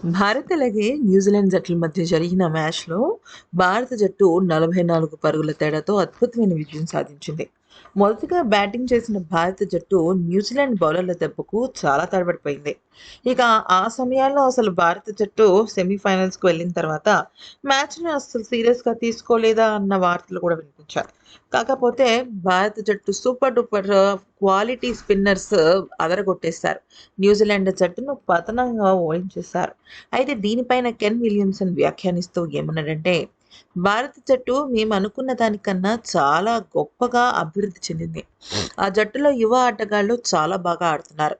భారత్ అలాగే న్యూజిలాండ్ జట్ల మధ్య జరిగిన మ్యాచ్‌లో భారత జట్టు 44 పరుగుల తేడాతో అద్భుతమైన విజయం సాధించింది. మొదటగా బ్యాటింగ్ చేసిన భారత జట్టు న్యూజిలాండ్ బౌలర్ల దెబ్బకు చాలా తడబడిపోయింది. ఇక ఆ సమయాల్లో అసలు భారత జట్టు సెమీఫైనల్స్‌కి వెళ్ళిన తర్వాత మ్యాచ్‌ని అసలు సీరియస్‌గా తీసుకోలేదా అన్న వార్తలు కూడా వినిపించాయి. కాకపోతే భారత జట్టు సూపర్ డూపర్ క్వాలిటీ స్పిన్నర్స్ అదరగొట్టేశారు. న్యూజిలాండ్ జట్టును పతనంగా ఓడించేశారు. అయితే దీనిపైన కెన్ విలియమ్సన్ వ్యాఖ్యానిస్తూ ఏమన్నాడంటే, భారత జట్టు మేము అనుకున్న దానికన్నా చాలా గొప్పగా అభివృద్ధి చెందింది. ఆ జట్టులో యువ ఆటగాళ్ళు చాలా బాగా ఆడుతున్నారు.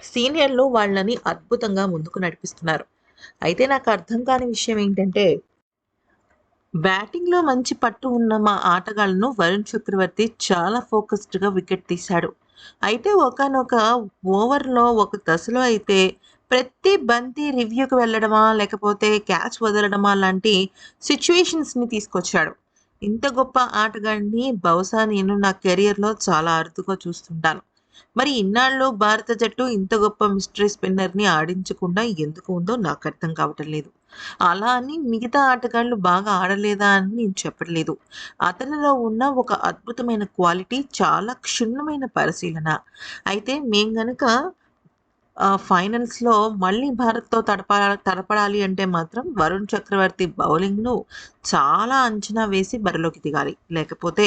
సీనియర్లు వాళ్ళని అద్భుతంగా ముందుకు నడిపిస్తున్నారు. అయితే నాకు అర్థం కాని విషయం ఏంటంటే బ్యాటింగ్‌లో మంచి పట్టు ఉన్న మా ఆటగాళ్ళను వరుణ్ చక్రవర్తి చాలా ఫోకస్డ్‌గా వికెట్ తీశాడు. అయితే ఒకానొక ఓవర్‌లో ఒక దశలో అయితే ప్రతి బంతి రివ్యూకి వెళ్ళడమా, లేకపోతే క్యాచ్ వదలడమా లాంటి సిచ్యువేషన్స్ని తీసుకొచ్చాడు. ఇంత గొప్ప ఆటగాడిని బహుశా నేను నా కెరియర్‌లో చాలా అరుదుగా చూస్తుంటాను. మరి ఇన్నాళ్ళు భారత జట్టు ఇంత గొప్ప మిస్టరీ స్పిన్నర్‌ని ఆడించకుండా ఎందుకు ఉందో నాకు అర్థం కావటం లేదు. అలా అని మిగతా ఆటగాళ్ళు బాగా ఆడలేదా అని నేను చెప్పట్లేదు. అతనిలో ఉన్న ఒక అద్భుతమైన క్వాలిటీ చాలా క్షుణ్ణమైన పరిశీలన. అయితే మేం గనక ఫైనల్స్‌లో మళ్ళీ భారత్‌తో తడపా తడపడాలి అంటే మాత్రం వరుణ్ చక్రవర్తి బౌలింగ్‌ను చాలా అంచనా వేసి బరిలోకి దిగాలి. లేకపోతే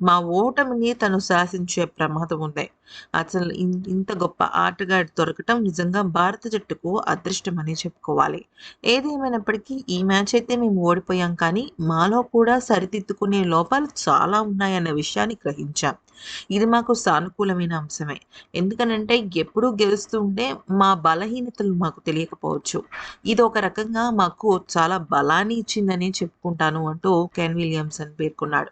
మా ఓటమిని తను శాసించే ప్రమాదం ఉంది. అసలు ఇంత గొప్ప ఆటగాడు దొరకటం నిజంగా భారత జట్టుకు అదృష్టమనే చెప్పుకోవాలి. ఏదేమైనప్పటికీ ఈ మ్యాచ్ అయితే మేము ఓడిపోయాం కానీ మాలో కూడా సరిదిద్దుకునే లోపాలు చాలా ఉన్నాయన్న విషయాన్ని గ్రహించాం. ఇది మాకు సానుకూలమైన అంశమే. ఎందుకనంటే ఎప్పుడూ గెలుస్తుంటే మా బలహీనతలు మాకు తెలియకపోవచ్చు. ఇది ఒక రకంగా మాకు చాలా బలాన్ని ఇచ్చిందనే చెప్పుకుంటాను అంటూ కెన్ విలియమ్సన్ పేర్కొన్నాడు.